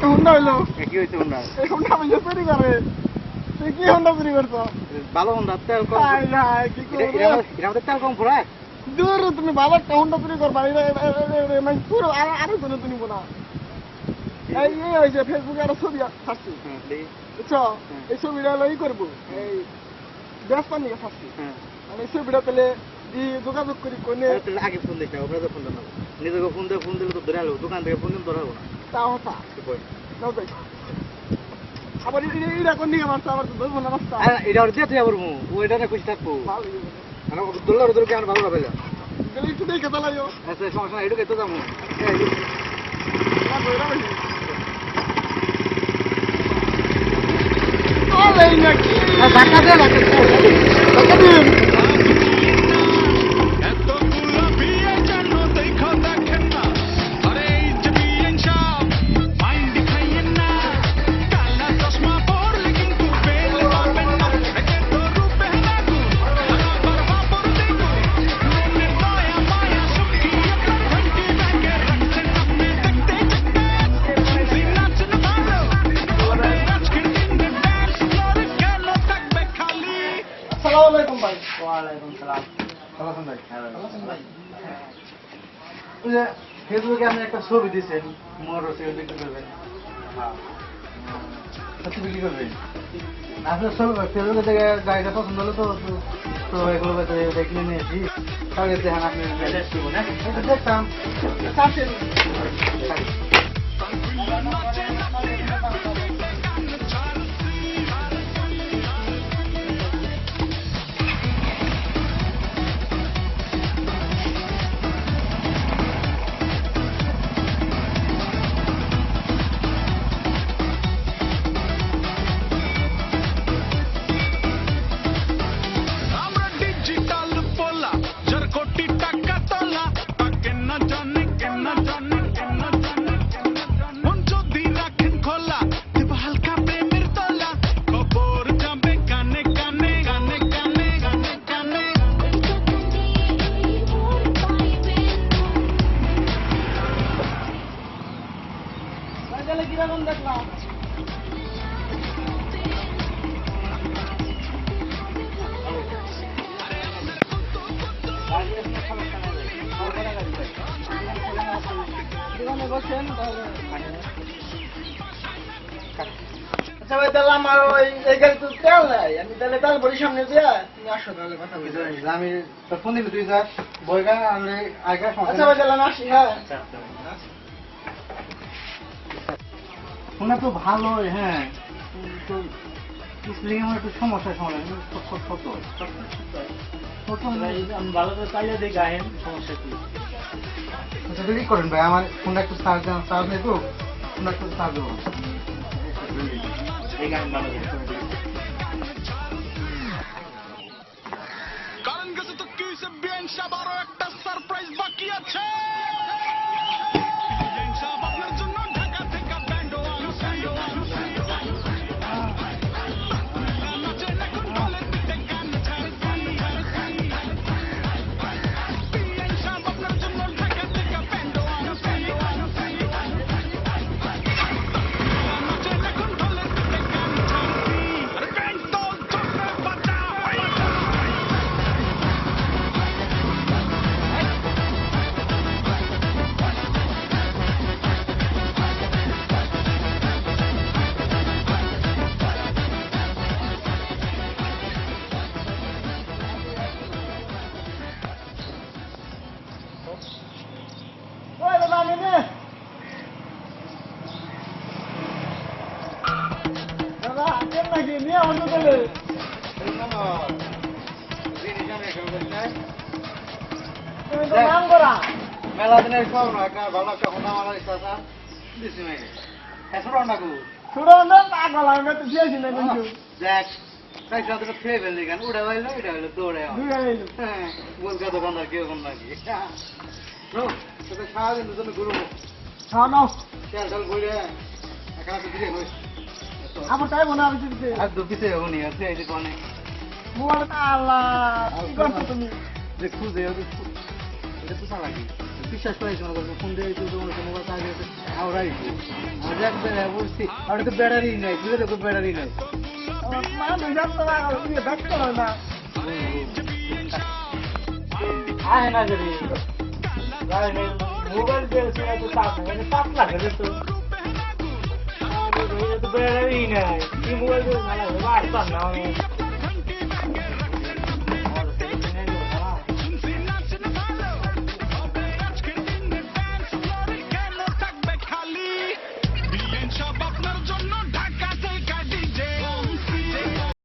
হইল। কি হয়েছে হোন্ডা। এই হোন্ডা আমি চুরি করে তুই কি হোন্ডা চুরি করছ? ভালো হোন্ডা তেল কম। হাই হাই কি এটা আমাদের তেল কম দূর তুমি একটা হোন্ডা চুরি করবা। মানে পুরো আরও আরও জনে তুমি বোনা এই এই হয়েছে ফেসবুকে আরও ছবি থাকছি। হ্যাঁ বুঝছ? এই ছবিটা হলো ই করব। এই ব্যস্ত নিয়ে থাকছি। হ্যাঁ। আর এই ছবিটা পেলে যোগাযোগ করি কোনে আগে ফোন দিতে হবে ফোন দেন নিজেকে ফোন দিয়ে ফোন দিলে তো ধরে দোকান থেকে ফোন দিলে ধরে হব না। তা কি? নাও যাই আবার এইটা কোন দিকে মারছে আবার তো ধরবো না রাস্তা। আরে এটা ওর দিয়ে তুই আবার মু ওইটা না খুশি থাকব। ভালো। লাগে আর দোল্লার ওদেরকে ভালো লাগে গেলে একটু দেখে চালাইও আচ্ছা সমস্যা নাই এটুকু তো যাব না কইরা বেশি ধাক্কা দে ধাক্কা টাকা দিন। ওয়ালাইকুম সালাম। ভালো আছেন ভাই? ভাই ওই যে ফেসবুকে আপনি একটা ছবি দিয়েছেন মোর রসে বিক্রি করবেন? হ্যাঁ। সত্যি বিক্রি করবেন? আপনার ছবি ফেসবুকে থেকে গাড়িটা পছন্দ হলো তো তো- এগুলো দেখলে নিয়েছি তাহলে দেখেন আপনি এটা দেখতাম। তাহলে আচ্ছা ভাই তাহলে আমার ওই এই গাড়ি তো তেল নাই আমি তাহলে তেল ভরি সামনে দিয়া তুমি আসো তাহলে কথা বলি। আমি ফোন দিবি তুই স্যার বইগা আমি আগে আচ্ছা ভাই তাহলে আমি আসি হ্যাঁ। ফোনটা তো ভালো হ্যাঁ। তো স্প্রিং আমার একটু সমস্যা সমস্যা ছোট কত আমি ভালো করে চালিয়ে দিই গায়েন সমস্যা কি? আচ্ছা করেন ভাই আমার কোনটা একটু চার্জ দেন চার্জ নেই তো। ফোনটা একটু চার্জ দেবো। এই গান ভালো মেলা দিনের সব না একটা ভালো একটা হোন্ডা মারার ইচ্ছা আছে দিছি নাকি এসব রান্না করব শুনো না পাগল আমি তো দিয়েছি না কিন্তু। দেখ তাই সাথে খেয়ে ফেললি কেন উড়ে হইল এটা হইল দৌড়ে হয়ে হ্যাঁ বলকা দোকানদার কীরকম নাকি নো তোকে সারাদিন দুজনে ঘুরবো। খাও নাও। তেল টেল বইলে এখানে তো দিকে হইস আমার টাইম মনে আমি দিতে আর দু পিছে উনি আছে এই কোনে মোবাইল আল্লাহ কি করছ তুমি? যে খুঁজে এটা তো লাগি বিশ্বাস করাইছি মনে করছ ফোন দিয়ে তো তোমার মোবাইল কাজ আছে আওরাই আর দেখ বেড়া বলছি আর তো ব্যাটারি নাই বুঝে দেখো ব্যাটারি নাই। মানুষ টাকা দিয়ে দেখতে হয় না। আয় না করি নেই মোবাইল দিয়েছে না তো মানে চাপ লাগে তো। আরে ভাই, এটা তো বেড়ারই নাই কি মোবাইল দিয়ে না লাগে বারবার না